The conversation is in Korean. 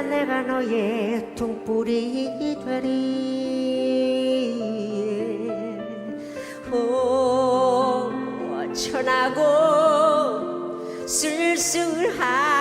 언제나 내가 너의 통불이 되리. 오 천하고 쓸쓸한